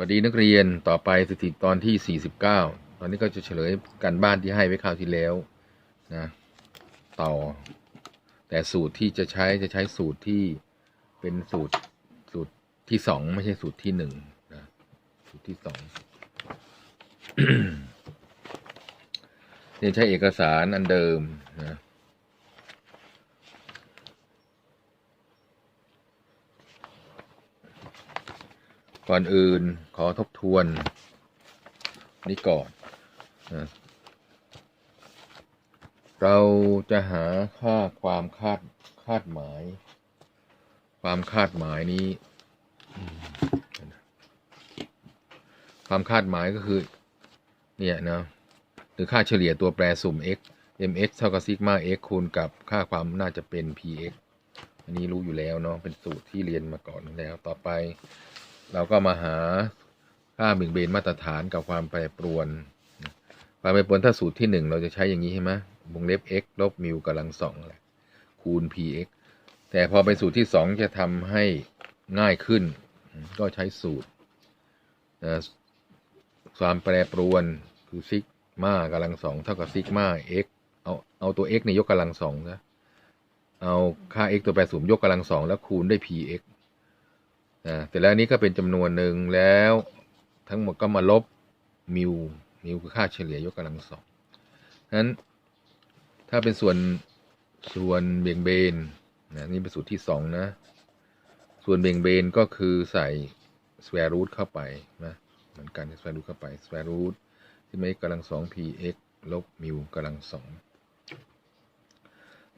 วัสดีนักเรียนต่อไปสถิติตอนที่ 49 ตอนนี้ก็จะเฉลยการบ้านที่ให้ไว้คราวที่แล้วนะต่อ แต่สูตรที่จะใช้จะใช้สูตรที่เป็นสูตรสูตรที่สองไม่ใช่สูตรที่หนึ่งนะสูตรที่สองเรียนใช้เอกสารอันเดิมนะ ก่อนอื่นขอทบทวน นี้ก่อนนะเราจะหาค่าความคาดคาดหมาย ความคาดหมายนี้ ความคาดหมายก็คือ เนี่ยนะหรือค่าเฉลี่ยตัวแปรสุ่ม x mx เท่ากับซิกมา x คูณกับค่าความน่าจะเป็น px อันนี้รู้อยู่แล้วเนาะเป็นสูตรที่เรียนมาก่อนแล้ว ต่อไป เราก็มาหาค่าเบี่ยงเบนมาตรฐานกับความแปรปรวน ความแปรปรวนถ้าสูตรที่หนึ่งเราจะใช้อย่างนี้ใช่ไหมวงเล็บ x ลบมิวกำลังสองแหละคูณ px แต่พอเป็นสูตรที่สองจะทำให้ง่ายขึ้น ก็ใช้สูตรความแปรปรวนคือซิกมากำลังสองเท่ากับซิกมา x เอาเอาตัว x ในยกกำลังสองนะเอาค่า x ตัวแปรสูงยกกำลังสองแล้วคูณด้วย px อ่าแต่แล้วนี้ก็เป็นจำนวนหนึ่งแล้ว ทั้งหมดก็มาลบมิวมิวคือค่าเฉลี่ยยกกำลังสองนั้นถ้าเป็นส่วนส่วนเบี่ยงเบนนะนี่เป็นสูตรที่สองนะ ส่วนเบี่ยงเบนก็คือใส่ square root เข้าไปนะเหมือนกัน square root เข้าไป square root ที่ไม่กำลังสอง px ลบมิวกำลังสอง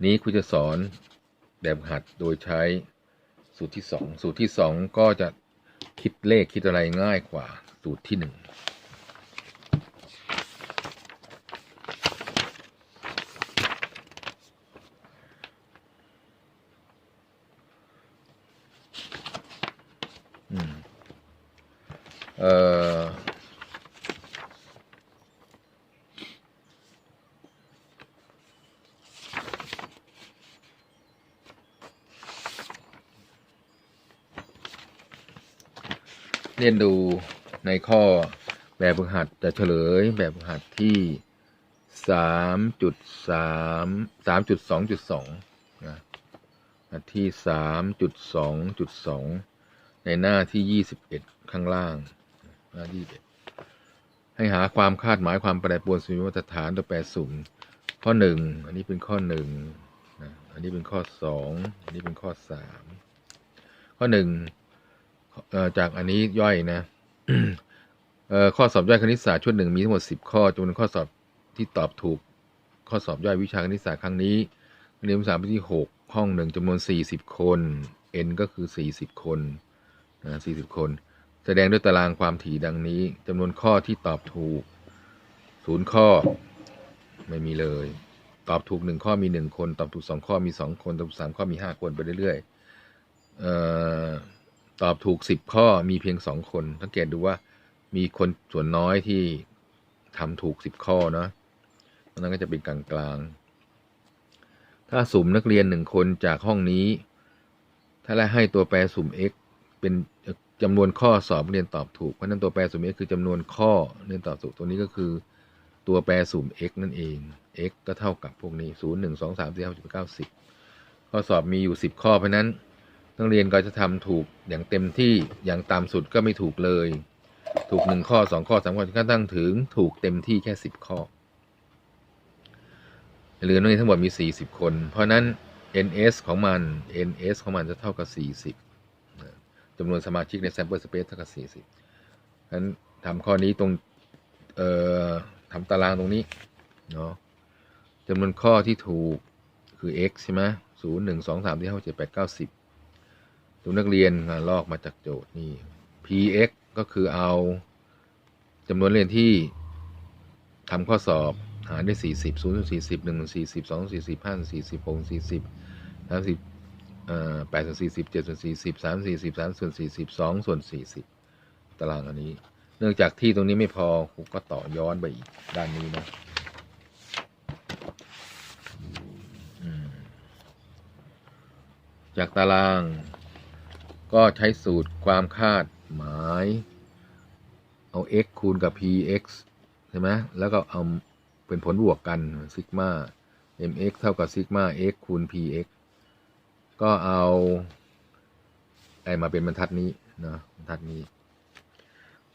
นี้ครูจะสอนแบบหัดโดยใช้ สูตรที่สองสูตรที่สองก็จะคิดเลขคิดอะไรง่ายกว่าสูตรที่หนึ่งอืมเอ่อ เรียนดูในข้อแบบฝึกหัดจะเฉลยแบบฝึกหัดที่สามจุดสามสามจุดสองจุดสองนะที่สามจุดสองจุดสองในหน้าที่ยี่สิบเอ็ดข้างล่าง หน้าที่เอ็ดให้หาความคาดหมายความแปรปรวนสมมติมาตรฐานตัวแปรสุ่มข้อหนึ่งอันนี้เป็นข้อหนึ่งนะอันนี้เป็นข้อสองอันนี้เป็นข้อสามข้อหนึ่ง จากอันนี้ย่อยนะข้อสอบย่อยคณิตศาสตร์ชุดหนึ่งมีทั้งหมดสิบข้อจำนวนข้อสอบที่ตอบถูก ข้อสอบย่อยวิชาคณิตศาสตร์ครั้งนี้เรียนภาษาที่หกห้องหนึ่งจำนวนสี่สิบคน n ก็คือสี่สิบคนนะสี่สิบคน แสดงด้วยตารางความถี่ดังนี้จำนวนข้อที่ตอบถูกศูนย์ข้อไม่มีเลย ตอบถูกหนึ่งข้อมีหนึ่งคน ตอบถูกสองข้อมีสองคน ตอบถูกสามข้อมีห้าคนไปเรื่อยๆเอ่อ ตอบถูกสิบข้อมีเพียงสองคนสังเกตดูว่ามีคนส่วนน้อยที่ทำถูกสิบข้อเนาะนั้นก็จะเป็นกลางกลางถ้าสุ่มนักเรียนหนึ่งคนจากห้องนี้ ถ้าได้ให้ตัวแปรสุ่ม x เป็นจำนวนข้อสอบเรียนตอบถูก เพราะนั้นตัวแปรสุ่ม x คือจำนวนข้อเรียนตอบถูกตัวนี้ก็คือตัวแปรสุ่ม x นั่นเอง x ก็เท่ากับพวกนี้ 0 1 2 3 4 5 6 9 10 ข้อสอบมีอยู่ 10 ข้อเพราะนั้น นักเรียนก็จะทำถูกอย่างเต็มที่อย่างต่ำสุดก็ไม่ถูกเลย ถูก1ข้อ2ข้อ3ข้อจนกระทั่งถึงถูกเต็มที่แค่10ข้อเหลือนักเรียนทั้งหมดมี 40 คน เพราะนั้น ns ของมัน ns ของมันจะเท่ากับ 40นะจำนวนสมาชิกใน sample space เท่ากับ 40ฉะนั้นทำข้อนี้ตรงเอ่อทำตารางตรงนี้เนาะจำนวนข้อที่ถูกคือ x ใช่ไหมศูนย์หนึ่งสองสามที่ห้าเจ็ดแปดเก้าสิบ ตัวนักเรียนลอกมาจากโจทย์นี่ px ก็คือเอาจำนวนเรียนที่ทำข้อสอบหารได้สี่สิบศูนย์สี่สิบหนึ่งสี่สิบสองสี่สิบห้าสี่สิบหกสี่สิบสามสิบเอ่อแปดส่วนสี่สิบเจ็ดส่วนสี่สิบสามสี่สิบสามส่วนสี่สิบสองส่วนสี่สิบตารางอันนี้ เนื่องจากที่ตรงนี้ไม่พอครูก็ต่อย้อนไปอีกด้านนี้นะจากตาราง ก็ใช้สูตรความคาดหมาย เอา x คูณกับ px ใช่ไหมแล้วก็เอาเป็นผลบวกกันซิกมา mx เท่ากับซิกมา x คูณ px ก็เอาไอมาเป็นบรรทัดนี้นะบรรทัดนี้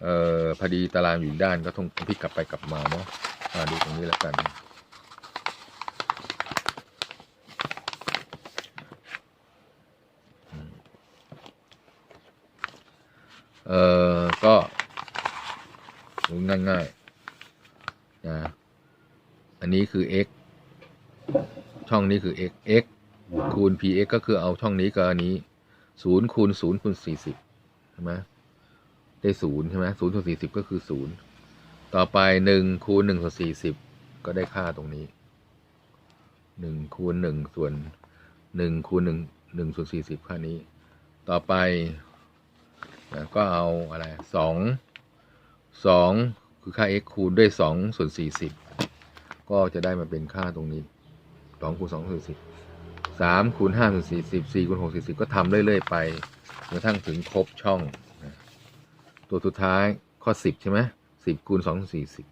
เอ่อพอดีตารางอยู่ด้านก็ต้องพลิกกลับไปกลับมาเนาะมาดูตรงนี้แล้วกัน เอ่อก็ง่ายๆนะอันนี้คือ x ช่องนี้คือ x x คูณ px ก็คือเอาช่องนี้กับอันนี้ศูนย์คูณศูนย์คูณสี่สิบใช่ไหมได้ศูนย์ใช่ไหมศูนย์ส่วนสี่สิบก็คือศูนย์ต่อไปหนึ่งคูณหนึ่งส่วนสี่สิบก็ได้ค่าตรงนี้หนึ่งคูณหนึ่งส่วนหนึ่งคูณหนึ่งหนึ่งส่วนสี่สิบค่านี้ ต่อไป นะก็เอาอะไรสองสองคือค่า x คูณด้วยสองส่วนสี่สิบก็จะได้มาเป็นค่าตรงนี้สองคูณสองส่วนสิบสามคูณห้าส่วนสี่สิบสี่คูณหกสี่สิบก็ทำเรื่อยๆไปจนกระทั่งถึงครบช่องนะตัวสุดท้ายข้อสิบใช่ไหมสิบคูณสองส่วนสี่สิบ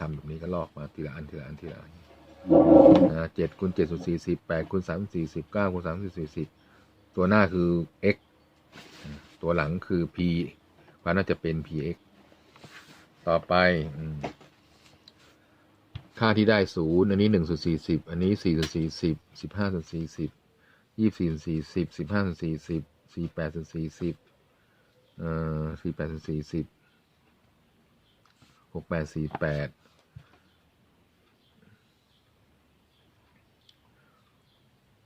ทำแบบนี้ก็ลอกมาทีละอันทีละอันทีละอันนะเจ็ดคูณเจ็ดส่วนสี่สิบแปดคูณสามส่วนสี่สิบเก้าคูณสามส่วนสี่สิบตัวหน้าคือ x ตัวหลังคือ p เพราะน่าจะเป็น px ต่อไปค่าที่ได้ศูนย์อันนี้หนึ่งส่วนสี่สิบอันนี้สี่ส่วนสี่สิบสิบห้าส่วนสี่สิบยี่สี่ส่วนสี่สิบสิบห้าส่วนสี่สิบสี่แปดส่วนสี่สิบเอ่อสี่แปดส่วนสี่สิบหกแปดสี่แปด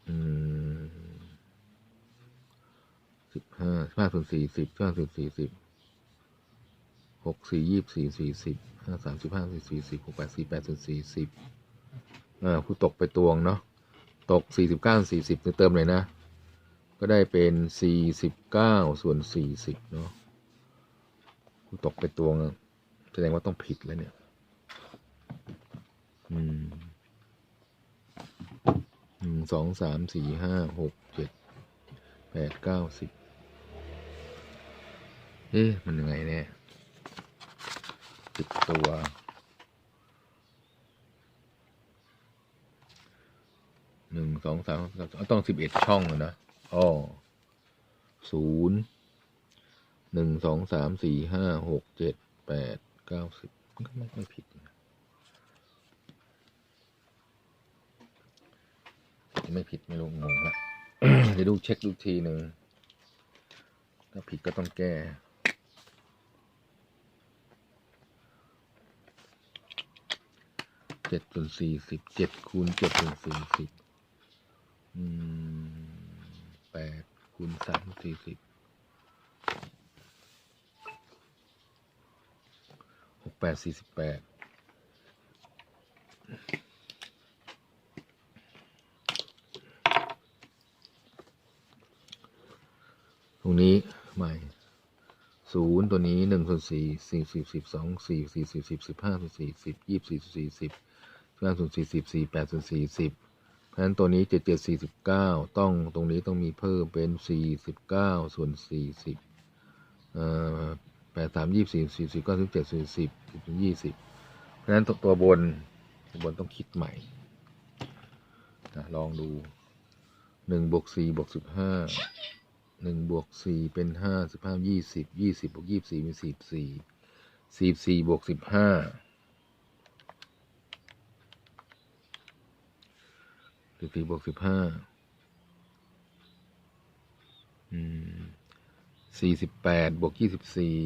อืม สิบ ห้าห้าส่วนสี่สิบห้าส่วนสี่สิบหกสี่ยี่สี่สี่สิบห้าสามสิบห้าสี่สี่สิบหกแปดสี่แปดส่วนสี่สิบอ่าผู้ตกไปตวงเนาะตกสี่สิบเก้าสี่สิบเติมเลยนะ ก็ได้เป็นสี่สิบเก้าส่วนสี่สิบเนาะผู้ตกไปตวงแสดงว่าต้องผิดแล้วเนี่ย อืมหนึ่งสองสามสี่ห้าหกเจ็ดแปดเก้าสิบ เอ๊ะมันยังไงเนี่ยสิบตัวหนึ่งสองสามสามต้องสิบเอ็ดช่องนะอ๋อศูนย์หนึ่งสองสามสี่ห้าหกเจ็ดแปดเก้าสิบก็ไม่ไม่ผิดนะไม่ผิดไม่รู้งงละเดี๋ยวดูเช็คดูทีหนึ่งถ้าผิดก็ต้องแก้ เจ็ดส่วนสี่สิบเจ็ดคูณเจ็ดส่วนสี่สิบแปดคูณสามสี่สิบหกแปดสี่สิบแปดตรงนี้ใหม่ศูนย์ตัวนี้หนึ่งส่วนสี่สี่สิบสิบสองสี่สี่สิบสิบสิบห้าส่วนสี่สิบยี่สิบสี่สิบ ห้าส่วนสี่สิบสี่แปดส่วนสี่สิบเพราะฉะนั้นตัวนี้เจ็ดเจ็ดสี่สิบเก้าต้องตรงนี้ต้องมีเพิ่มเป็นสี่สิบเก้าส่วนสี่สิบแปดสามยี่สี่สี่สิบเก้าสิบเจ็ดส่วนสิบสิบยี่สิบเพราะฉะนั้นตัวตัวบนตัวบนต้องคิดใหม่นะลองดูหนึ่งบวกสี่บวกสิบห้าหนึ่งบวกสี่เป็นห้าสิบห้ายี่สิบยี่สิบบวกยี่สิบสี่เป็นสี่สี่สี่สี่บวกสิบห้า สิบสี่บวกสิบห้าสี่สิบแปดบวกยี่สิบสี่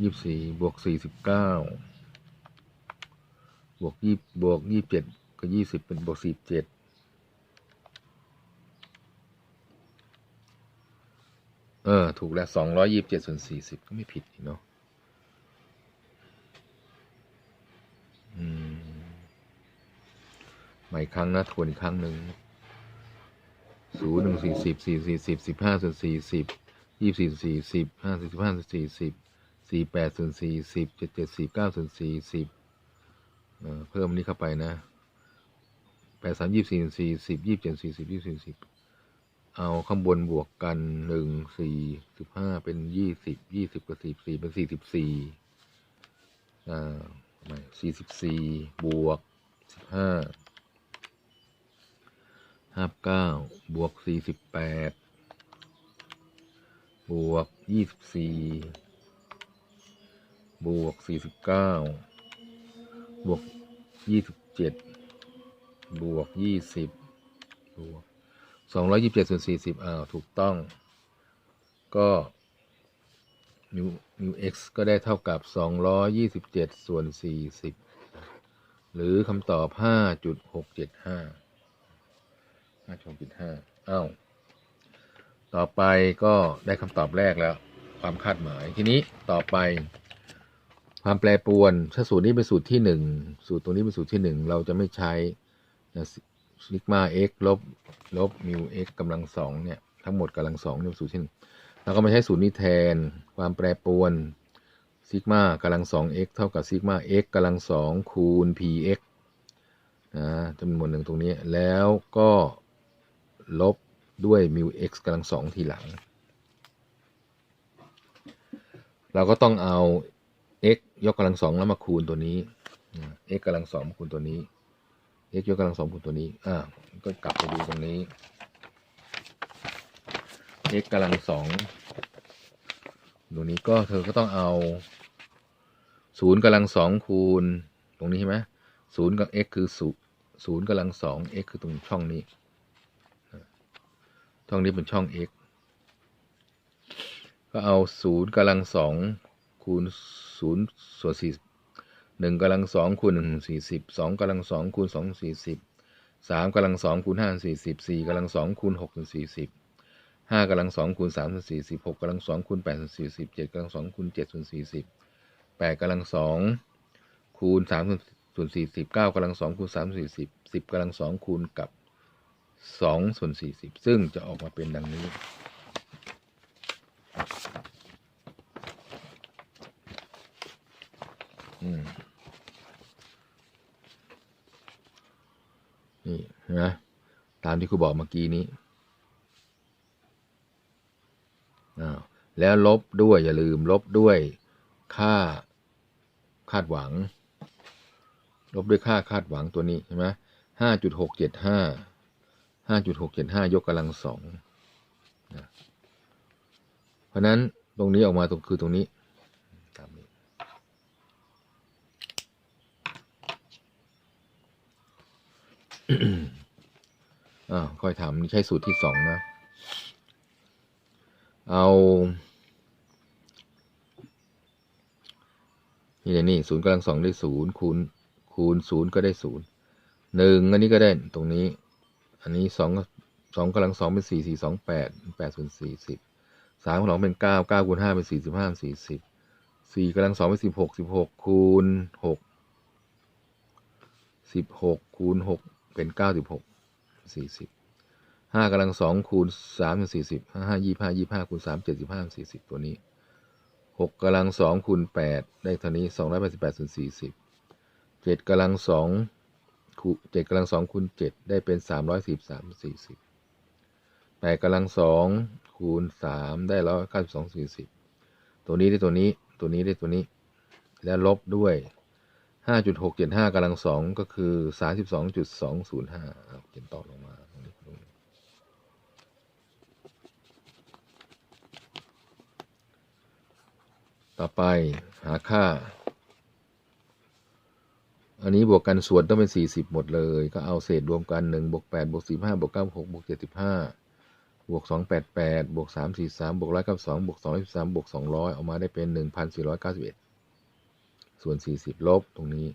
ยี่สิบสี่บวกสี่สิบเก้าบวกยี่บวกยี่สิบเจ็ดก็ยี่สิบเป็นบวกสี่เจ็ดเออ ถูกแล้วสองร้อยยี่สิบเจ็ดส่วนสี่สิบก็ไม่ผิดอีกเนาะอืมใหม่ครั้งนะทวนอีกครั้งหนึ่งศูนย์หนึ่งสี่สิบสี่สี่สิบสิบห้าส่วนสี่สิบยี่สิบสี่สี่สิบห้าสิบห้าส่วนสี่สิบสี่แปดส่วนสี่สิบเจ็ดเจ็ดสี่เก้าส่วนสี่สิบเพิ่มนี้เข้าไปนะแปดสามยี่สิบสี่ส่วนสี่สิบยี่สิบเจ็ดสี่สิบยี่สิบสี่สิบเอาข้างบนบวกกันหนึ่งสี่สิบห้าเป็นยี่สิบยี่สิบกับสี่สี่เป็นสี่สิบสี่อ่าสี่สิบสี่บวกสิบห้า ห้าเก้าบวกสี่สิบแปดบวกยี่สิบสี่บวกสี่สิบเก้าบวกยี่สิบเจ็ดบวกยี่สิบบวกสองร้อยยี่สิบเจ็ดส่วนสี่สิบอ้าวถูกต้อง ก็มิวมิว x ก็ได้เท่ากับสองร้อยยี่สิบเจ็ดส่วนสี่สิบหรือคำตอบห้าจุดหกเจ็ดห้า ห้าจุดห้าอ้าวต่อไปก็ได้คำตอบแรกแล้ว ความคาดหมายทีนี้ต่อไป ความแปรปรวนถ้าสูตรนี้เป็นสูตรที่หนึ่งสูตรตรงนี้เป็นสูตรที่หนึ่งเราจะไม่ใช้ซิกมา x ลบลบมิว x กำลังสองเนี่ยทั้งหมดกำลังสองเนี่ยสูตรที่หนึ่งเราก็มาใช้สูตรนี้แทนความแปรปรวนซิกมากำลังสอง x เท่ากับซิกมา x กำลังสองคูณ px นะจำนวนหนึ่งตรงนี้แล้วก็ ลบด้วยมิว x กำลังสองทีหลัง เราก็ต้องเอา x ยกกำลังสองแล้วมาคูณตัวนี้ x กำลังสองมาคูณตัวนี้ x ยกกำลังสองคูณตัวนี้ อ่า ก็กลับไปดูตรงนี้ x กำลังสองตรงนี้ก็เธอก็ต้องเอาศูนย์กำลังสองคูณ ตรงนี้ใช่ไหมศูนย์กับ x คือศูศูนย์กำลังสอง x คือตรงช่องนี้ ช่องนี้เป็นช่อง x ก็เอาศูนย์กำลังสองคูณศูนย์ส่วนสี่หนึ่งกำลังสองคูณหนึ่งสี่สิบสองกำลังสองคูณสองสี่สิบสามกำลังสองคูณห้าสี่สิบสี่กำลังสองคูณหกสี่สิบห้ากำลังสองคูณสามสี่สิบหกกำลังสองคูณแปดสี่สิบเจ็ดกำลังสองคูณเจ็ดส่วนสี่สิบแปดกำลังสองคูณสามส่วนสี่สิบเก้ากำลังสองคูณสามสี่สิบสิบกำลังสองคูณกับ สองส่วนสี่สิบซึ่งจะออกมาเป็นดังนี้ นี่เห็นไหมตามที่ครูบอกเมื่อกี้นี้อ้าวแล้วลบด้วยอย่าลืมลบด้วยค่าคาดหวัง ลบด้วยค่าคาดหวังตัวนี้ใช่ไหมห้าจุดหกเจ็ดห้า ห้าจุดหกเจ็ดห้ายกกำลังสองนะเพราะนั้นตรงนี้ออกมาตรงคือตรงนี้ตามนี้อ่าค่อยทำนี่ใช้สูตรที่สองนะ เอานี่เลยนี่ศูนย์กำลังสองได้ศูนย์คูณคูณศูนย์ก็ได้ศูนย์หนึ่งอันนี้ก็ได้ตรงนี้ อันนี้สองสองกำลังสองเป็นสี่สี่สองแปดแปดส่วนสี่สิบสามกำลังเป็นเก้าเก้าคูณห้าเป็นสี่สิบห้าสี่สิบสี่กำลังสองเป็นสิบหกสิบหกคูณหกสิบหกคูณหกเป็นเก้าสิบหกสี่สิบห้ากำลังสองคูณสามเป็นสี่สิบห้าห้ายี่ห้ายี่ห้าคูณสามเจ็ดสิบห้าสี่สิบตัวนี้หกกำลังสองคูณแปดได้เท่านี้สองร้อยแปดสิบแปดส่วนสี่สิบเจ็ดกำลังสอง คูเจ็ดกำลังสองคูณเจ็ดได้เป็นสามร้อยสิบสามสี่สิบแปดกำลังสองคูณสามได้ร้อยเก้าสิบสองสี่สิบตัวนี้ได้ตัวนี้ตัวนี้ได้ตัวนี้ แล้วลบด้วยห้าจุดหกเจ็ดห้ากำลังสองก็คือสามสิบสองจุดสองศูนย์ห้าเขียนต่อลงมาตรงนี้ต่อไปหาค่า อันนี้บวกกันส่วนต้องเป็นสี่สิบหมดเลย ก็เอาเศษรวมกันหนึ่งบวกแปดบวกสิบห้าบวกเก้าหกบวกเจ็ดสิบห้าบวกสองแปดแปดบวกสามสี่สามบวกร้อยเก้าสองบวกสองร้อยสามบวกสองร้อยออกมาได้เป็นหนึ่งพันสี่ร้อยเก้าสิบเอ็ดส่วนสี่สิบลบตรงนี้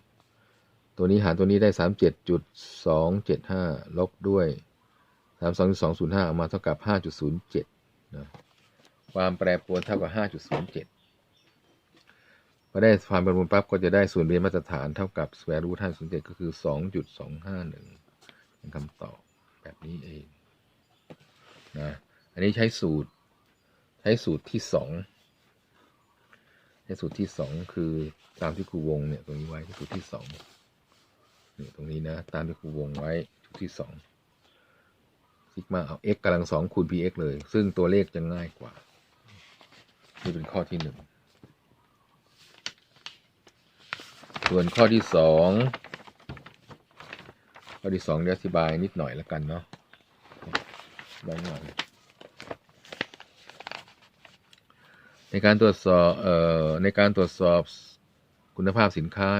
ตัวนี้หารตัวนี้ได้สามเจ็ดจุดสองเจ็ดห้าลบด้วยสามสองจุดสองศูนย์ห้าออกมาเท่ากับห้าจุดศูนย์เจ็ดนะความแปรปรวนเท่ากับห้าจุดศูนย์เจ็ด อได้ความเป็นมูลปั๊บก็จะได้ส่วนเรียนมาตรฐานเท่ากับ square root 5 0 7ก็คือ2.251เป็นคำตอบแบบนี้เองนะอันนี้ใช้สูตรใช้สูตรที่สองใช้สูตรที่สองคือตามที่ครูวงเนี่ยตรงนี้ไว้สูตรที่สองนี่ตรงนี้นะตามที่ครูวงไว้สูตรที่สองซิกมาเอา x กำลังสองคูณ px เลย ซึ่งตัวเลขจะง่ายกว่า นี่เป็นข้อที่หนึ่ง ส่วนข้อที่สองข้อที่สองเดี๋ยวอธิบายนิดหน่อยแล้วกันเนาะได้หน่อยในการตรวจสอบเอ่อในการตรวจสอบคุณภาพสินค้า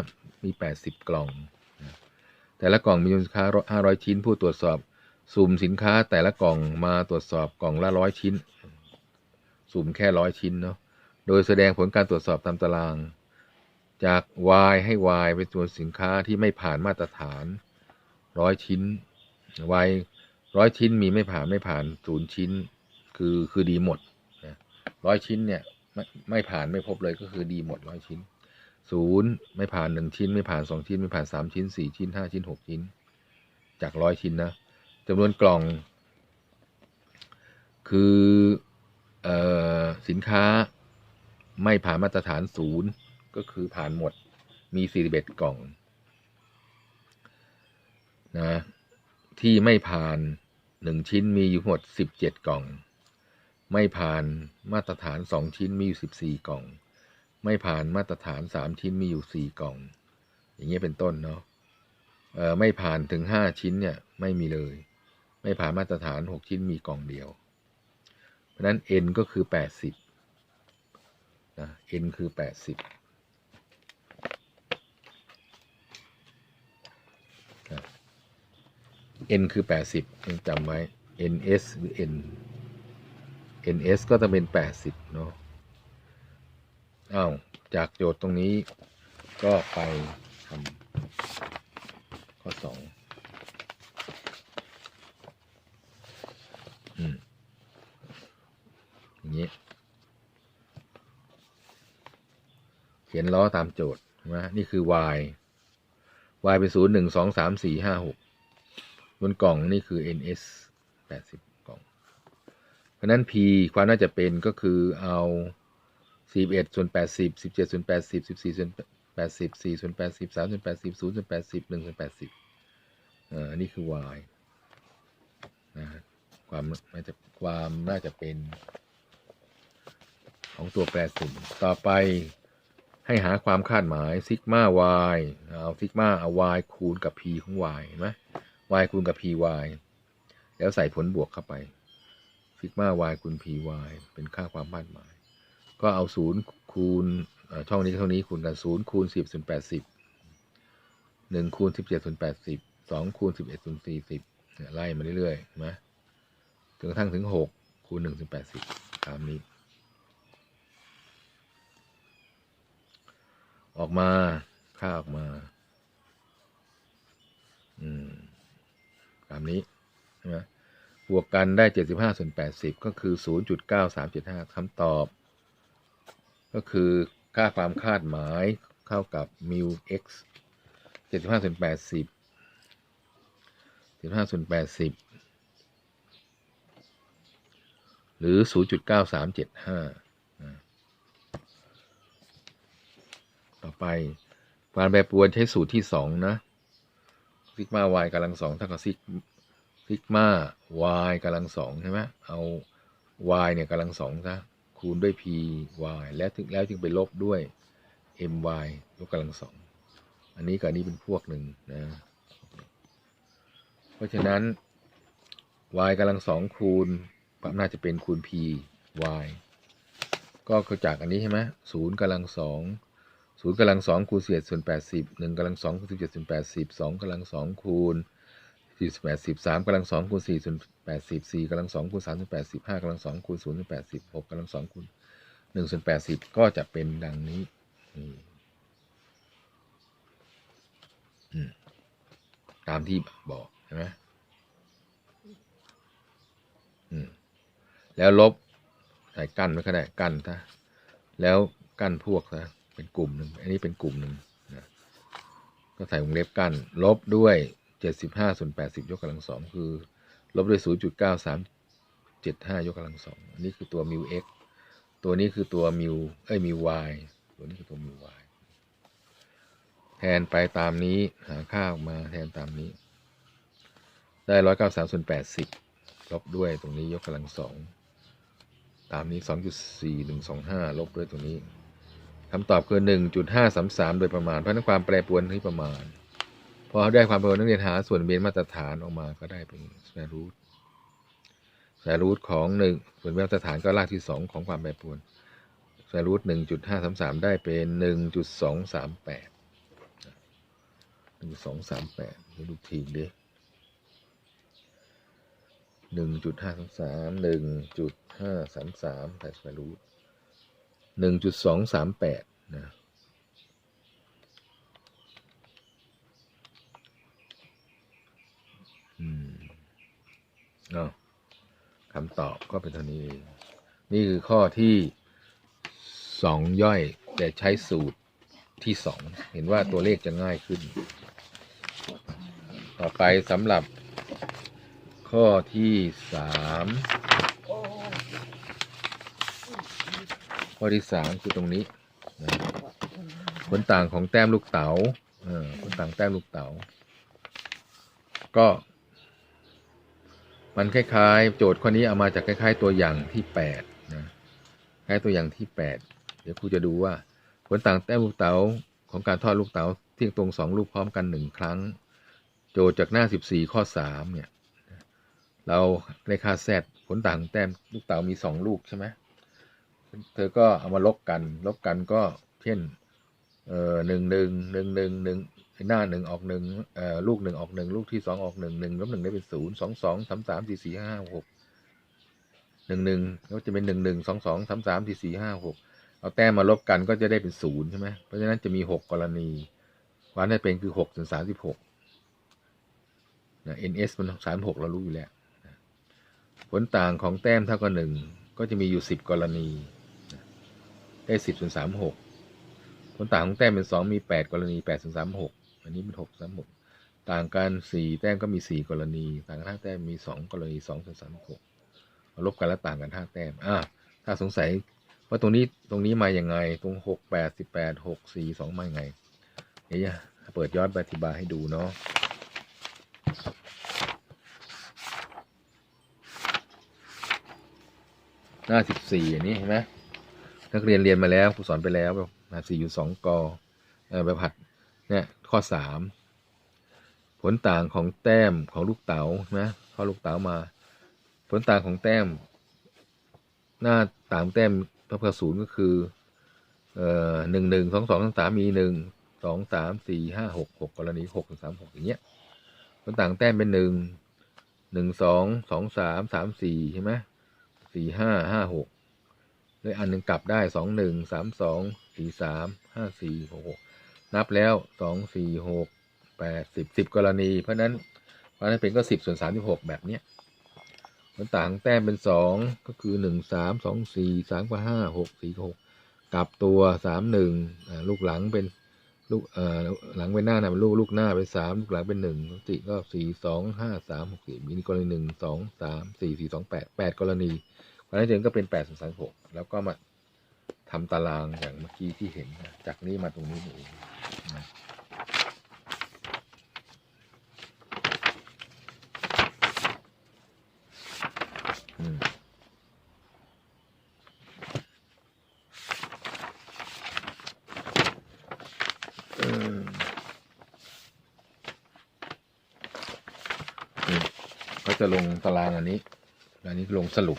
มี 80 กล่อง แต่ละกล่องมีสินค้า 500 ชิ้น ผู้ตรวจสอบสุ่มสินค้าแต่ละกล่องมาตรวจสอบกล่องละร้อยชิ้น สุ่มแค่ร้อยชิ้นเนาะ โดยแสดงผลการตรวจสอบตามตาราง จาก Y ให้ Y เป็นตัวสินค้าที่ไม่ผ่านมาตรฐานร้อยชิ้น Y ร้อยชิ้นมีไม่ผ่านไม่ผ่านศูนย์ชิ้น คือคือดีหมดนะร้อยชิ้นเนี่ยไม่ไม่ผ่านไม่พบเลยก็คือดีหมดร้อยชิ้นศูนย์ไม่ผ่านหนึ่งชิ้น ไม่ผ่านสองชิ้น ไม่ผ่านสามชิ้นสี่ชิ้นห้าชิ้นหกชิ้น จากร้อยชิ้นนะจำนวนกล่อง คือออสินค้าไม่ผ่านมาตรฐานศูนย์ ก็คือผ่านหมดมี 41 กล่องนะที่ไม่ผ่าน 1 ชิ้นมีอยู่หมด 17 กล่อง ไม่ผ่านมาตรฐาน 2 ชิ้นมีอยู่ 14 กล่อง ไม่ผ่านมาตรฐาน 3 ชิ้นมีอยู่ 4 กล่อง อย่างเงี้ยเป็นต้นเนาะไม่ผ่านถึง 5 ชิ้นเนี่ยไม่มีเลย ไม่ผ่านมาตรฐาน 6 ชิ้นมีกล่องเดียว เพราะนั้น n ก็คือ 80นะ n คือ 80 n คือแปดสิบยังจำไว้ ns หรือ n ns ก็จะเป็นแปดสิบเนาะอ้าวจากโจทย์ตรงนี้ก็ไปทำข้อสองอืมอย่างนี้ เขียนล้อตามโจทย์นะนี่คือ y y เป็นศูนย์หนึ่งสองสามสี่ห้าหก บนกล่องนี่คือ ns แปดสิบกล่อง เพราะนั้น p ความน่าจะเป็นก็คือเอาสี่เอ็ดส่วนแปดสิบสิบเจ็ดส่วนแปดสิบสิบสี่ส่วนแปดสิบสี่ส่วนแปดสิบสามส่วนแปดสิบศูนย์ส่วนแปดสิบหนึ่งส่วนแปดสิบอ่าอันนี้คือ y นะความน่าจะความน่าจะเป็น ของตัวแปรสุ่มต่อไปให้หาความคาดหมายซิกมา y เอาซิกมาเอา y คูณกับ p ของ y เห็นไหม y คูณกับ py แล้วใส่ผลบวกเข้าไปซิกมา y คูณ py เป็นค่าความคาดหมาย ก็เอาศูนย์คูณช่องนี้เท่านี้คูณกันศูนย์คูณสิบส่วนแปดสิบหนึ่งคูณสิบเจ็ดส่วนแปดสิบสองคูณสิบเอ็ดส่วนสี่สิบไล่มาเรื่อยๆนไหมจนกระทั่งถึงหกคูณหนึ่งส่วนแปดสิบตามนี้ ออกมา ค่าออกมา อืม ตามนี้ใช่ไหมบวกกันได้เจ็ดสิบห้าส่วนแปดสิบก็คือศูนย์จุดเก้าสามเจ็ดห้าคำตอบ ก็คือค่าความคาดหมายเข้ากับมิว x เจ็ดสิบห้าส่วนแปดสิบเจ็ดห้าส่วนแปดสิบหรือศูนย์จุดเก้าสามเจ็ดห้าต่อไป การแปรปรวนใช้สูตรที่สองนะ ซิกมา y กำลังสองเท่ากับซิกซิกมา y กำลังสองใช่ไหมเอา y เนี่ยกำลังสองซะคูณด้วย p y แล้วถึงแล้วจึงไปลบด้วย m y ยกกำลังสองอันนี้กับนนี้เป็นพวกหนึ่งนะ เพราะฉะนั้น y กำลังสองคูณน่าจะเป็นคูณ p y ก็คือจากอันนี้ใช่ไหมศูนย์กำลังสอง ศูนย์กำลังสองคูณสิบเอ็ดส่วนแปดสิบหนึ่งกำลังสองคูณสิบเจ็ดส่วนแปดสิบสองกำลังสองคูณสี่ส่วนแปดสิบสามกำลังสองคูณสี่ส่วนแปดสิบสี่กำลังสองคูณสามส่วนแปดสิบห้ากำลังสองคูณศูนย์ส่วนแปดสิบหกกำลังสองคูณหนึ่งส่วนแปดสิบก็จะเป็นดังนี้ตามที่บอกใช่ไหมอืมแล้วลบใส่กั้นไม่ก็ได้กั้นซะแล้วกั้นพวกซะ เป็นกลุ่มหนึ่งอันนี้เป็นกลุ่มหนึ่งนะก็ใส่วงเล็บกั้นลบด้วยเจ็ดสิบห้าส่วนแปดสิบยกกำลังสองคือ ลบด้วยศูนย์จุดเก้าสามเจ็ดห้ายกกำลังสองอันนี้คือตัวมิว x ตัวนี้คือตัวมิวเอ้ยมิว y ตัวนี้คือตัวมิว y แทนไปตามนี้หาค่าออกมาแทนตามนี้ ได้ร้อยเก้าสามส่วนแปดสิบลบด้วยตรงนี้ยกกำลังสองตามนี้สองจุดสี่หนึ่งสองห้าลบด้วยตรงนี้ คำตอบคือหนึ่งจุดห้าสามสามโดยประมาณ เพราะนั้นความแปรปรวนที่ประมาณ พอได้ความแปรปรวนนักเรียนหาส่วนเบนมาตรฐานออกมาก็ได้เป็นสแควร์รูทสแควร์รูทของหนึ่งส่วนเบนมาตรฐานก็รากที่สองของความแปรปรวนสแควร์รูทหนึ่งจุดห้าสามสามได้เป็นหนึ่งจุดสองสามแปดหนึ่งสองสามแปดเดี๋ยวดูทีเด้หนึ่งจุดห้าสามสามหนึ่งจุดห้าสามสามแปดสแควร์รูท หนึ่งจุดสองสามแปดนะอืมเนาคำตอบก็เป็นเท่านี้เอง นี่คือข้อที่สองย่อย แต่ใช้สูตรที่สองเห็นว่าตัวเลขจะง่ายขึ้น ต่อไปสำหรับข้อที่สาม ข้อที่สามคือตรงนี้นะผลต่างของแต้มลูกเต๋าผลต่างแต้มลูกเต๋าก็ มันคล้ายๆ โจทย์ข้อนี้เอามาจากคล้าย ๆ ตัวอย่างที่แปดนะคล้ายตัวอย่างที่แปดเดี๋ยวครูจะดูว่า ผลต่างแต้มลูกเต๋าของการทอดลูกเต๋าเที่ยงตรงสองลูกพร้อมกันหนึ่งครั้ง โจทย์จากหน้าสิบสี่ข้อสามเนี่ย เราในค่าแซดผลต่างของแต้มลูกเต๋ามีสองลูกใช่ไหม เธอก็เอามาลบกัน ลบกันก็เช่น เอ่อหนึ่งหนึ่งหนึ่งหนึ่งหนึ่งหน้าหนึ่งออกหนึ่งเอ่อลูกหนึ่งออกหนึ่งลูกที่สองออกหนึ่งหนึ่งลบหนึ่งได้เป็นศูนย์สองสองสามสามสี่สี่ห้าหกหนึ่งหนึ่งก็จะเป็นหนึ่งหนึ่งสองสองสามสามสี่สี่ห้าหกเอาแต้มมาลบกันก็จะได้เป็นศูนย์ใช่ไหมเพราะฉะนั้นจะมีหกกรณีวันให้เป็นคือหกถึงสามสิบหกนะ ns มันสามหกเรารู้อยู่แล้ว ผลต่างของแต้มเท่ากับหนึ่งก็จะมีอยู่สิบกรณี ได้สิบส่วนสามหกผลต่างของแต้มเป็นสองมีแปดกรณีแปดถึงสามหกอันนี้เป็นหกสามหกต่างกันสี่แต้มก็มีสี่กรณี ต่างกันห้าแต้มมีสองกรณีสองถึงสามหกลบกันแล้วต่างกันห้าแต้มอ่าถ้าสงสัยว่าตรงนี้ตรงนี้มาอย่างไง ตรงหกแปดสิบแปดหกสี่สองมาอย่างไงเดี๋ยวจะเปิดย้อนไปอธิบายให้ดูเนาะหน้าสิบสี่อันนี้เห็นไหม นักเรียนเรียนมาแล้วครูสอนไปแล้วแบบมาสี่อยู่สองกอแบบผัดเนี่ยข้อสามผลต่างของแต้มของลูกเต๋านะข้อลูกเต๋ามา ผลต่างของแต้ม หน้าต่างแต้มเท่ากับศูนย์ก็คือเอ่อหนึ่งหนึ่งสองสองสามมีหนึ่งสองสามสี่ห้าหกหกกรณีหกสามหกอย่างเงี้ยผลต่างแต้มเป็นหนึ่งหนึ่งสองสองสามสามสี่ใช่ไหมสี่ห้าห้าหก เลยอันหนึ่งกลับได้สองหนึ่งสามสองสี่สามห้าสี่หกหกนับแล้วสองสี่หกแปดสิบสิบกรณี เพราะนั้นเพราะนั้นเป็นก็สิบส่วนสามสิบหกแบบเนี้ยมันต่างแต้มเป็นสองก็คือหนึ่งสามสองสี่สามกับห้าหกสี่กับหกกลับตัวสามหนึ่งลูกหลังเป็นลูกเอ่อหลังเป็นหน้านะเป็นลูกลูกหน้าเป็นสามลูกหลังเป็นหนึ่งปกติก็สี่สองห้าสามหกสี่มีกรณีหนึ่งสองสามสี่สี่สองแปดแปดกรณี เพราะฉะนั้นเองก็เป็นแปดส่วนสามหกแล้วก็มาทำตารางอย่างเมื่อกี้ที่เห็นนะจากนี้มาตรงนี้นี่เองนะอืมเออนี่เขาจะลงตารางอันนี้ อันนี้ลงสรุป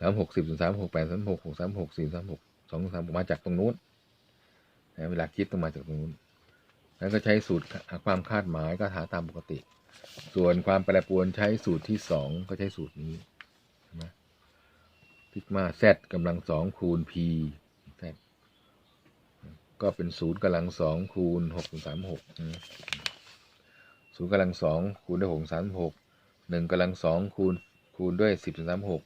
สามหกสิบสามหกแปดสามหกหกสามหกสี่สามหกสองสามมาจากตรงนู้นนะเวลาคิดต้องมาจากตรงนู้น แล้วก็ใช้สูตรความคาดหมายก็หาตามปกติ ส่วนความแปรปรวนใช้สูตรที่สองก็ใช้สูตรนี้ใช่ไหมพิกมาแซกำลังสองคูณ p แซก็เป็นศูนย์กำลังสองคูณหกสามหกศูนย์กำลังสองคูณด้วยหกสามหกหนึ่งกำลังสองคูณคูณด้วยสิบสามหก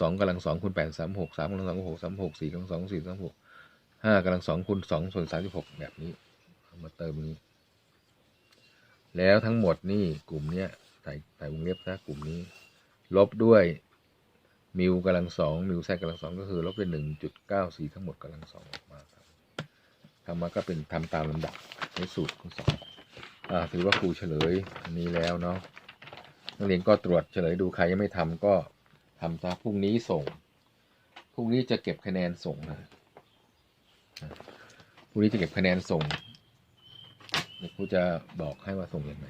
สองกำลังสองคูณแปดสามหกสามกำลังสองหกสามหกสี่กำลังสองสี่สามหกห้ากำลังสองคูณสองส่วนสามสิบหกแบบนี้เอามาเติมนี้ แล้วทั้งหมดนี่กลุ่มเนี้ยใส่ใส่วงเล็บนะกลุ่มนี้ ลบด้วยมิวกำลังสองมิวแซกกำลังสองก็คือลบเป็นหนึ่งจุดเก้าสี่ทั้งหมดกำลังสองออกมาครับทำมาก็เป็นทำตามลำดับในสูตรของสองอ่าถือว่าครูเฉลยอันนี้แล้วเนาะนักเรียนก็ตรวจเฉลยดูใครยังไม่ทำก็ำซะพรุ่งนี้ส่งพรุ่งนี้จะเก็บคะแนนส่งนะพรุ่งนี้จะเก็บคะแนนส่งเดี๋ยวครูจะบอกให้ว่าส่งยังไง